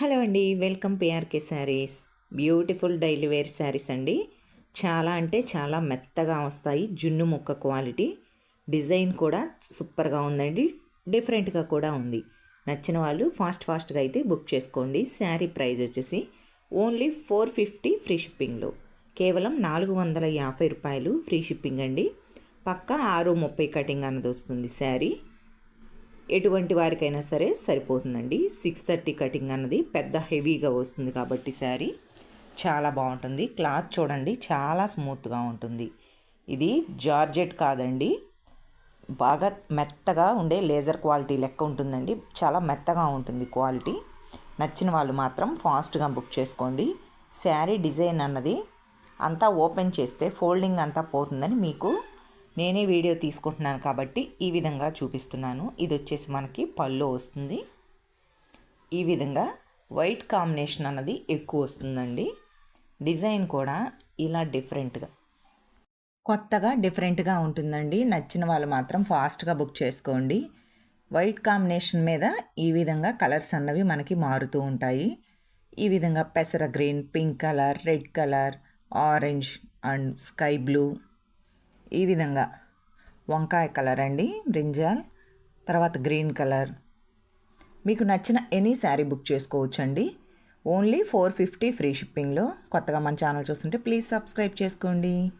Hello అండి welcome PRK saris. Beautiful daily wear saris అండి. చాలా అంటే చాలా మెత్తగా వస్తాయి జున్ను ముక్క క్వాలిటీ. డిజైన్ కూడా సూపర్గా ఉందండి డిఫరెంట్గా కూడా ఉంది. నచ్చిన వాళ్ళు ఫాస్ట్ ఫాస్ట్గా అయితే బుక్ చేసుకోండి. శారీ ప్రైస్ వచ్చేసి ఓన్లీ ఫోర్ ఫిఫ్టీ ఫ్రీ షిప్పింగ్లో. కేవలం నాలుగు వందల యాభై రూపాయలు ఫ్రీ షిప్పింగ్ అండి. పక్కా ఆరు ముప్పై కటింగ్ అన్నది వస్తుంది శారీ. ఎటువంటి వారికైనా సరే సరిపోతుందండి. సిక్స్ థర్టీ కటింగ్ అన్నది పెద్ద హెవీగా వస్తుంది కాబట్టి శారీ చాలా బాగుంటుంది. క్లాత్ చూడండి చాలా స్మూత్గా ఉంటుంది. ఇది జార్జెట్ కాదండి. బాగా మెత్తగా ఉండే లేజర్ క్వాలిటీ లెక్క ఉంటుందండి. చాలా మెత్తగా ఉంటుంది క్వాలిటీ. నచ్చిన వాళ్ళు మాత్రం ఫాస్ట్గా బుక్ చేసుకోండి. శారీ డిజైన్ అన్నది అంతా ఓపెన్ చేస్తే ఫోల్డింగ్ అంతా పోతుందని మీకు నేనే వీడియో తీసుకుంటున్నాను కాబట్టి ఈ విధంగా చూపిస్తున్నాను. ఇది వచ్చేసి మనకి పళ్ళు వస్తుంది. ఈ విధంగా వైట్ కాంబినేషన్ అన్నది ఎక్కువ వస్తుందండి. డిజైన్ కూడా ఇలా డిఫరెంట్గా. కొత్తగా డిఫరెంట్గా ఉంటుందండి. నచ్చిన వాళ్ళు మాత్రం ఫాస్ట్గా బుక్ చేసుకోండి. వైట్ కాంబినేషన్ మీద ఈ విధంగా కలర్స్ అన్నవి మనకి మారుతూ ఉంటాయి. ఈ విధంగా పెసర green pink colour red colour orange and sky blue ఈ విధంగా. వంకాయ కలర్ అండి బ్రింజాల్. తర్వాత గ్రీన్ కలర్. మీకు నచ్చిన ఎనీ శారీ బుక్ చేసుకోవచ్చు అండి ఓన్లీ ఫోర్ ఫిఫ్టీ ఫ్రీ షిప్పింగ్లో కొత్తగా మన ఛానల్ చూస్తుంటే ప్లీజ్ సబ్స్క్రైబ్ చేసుకోండి.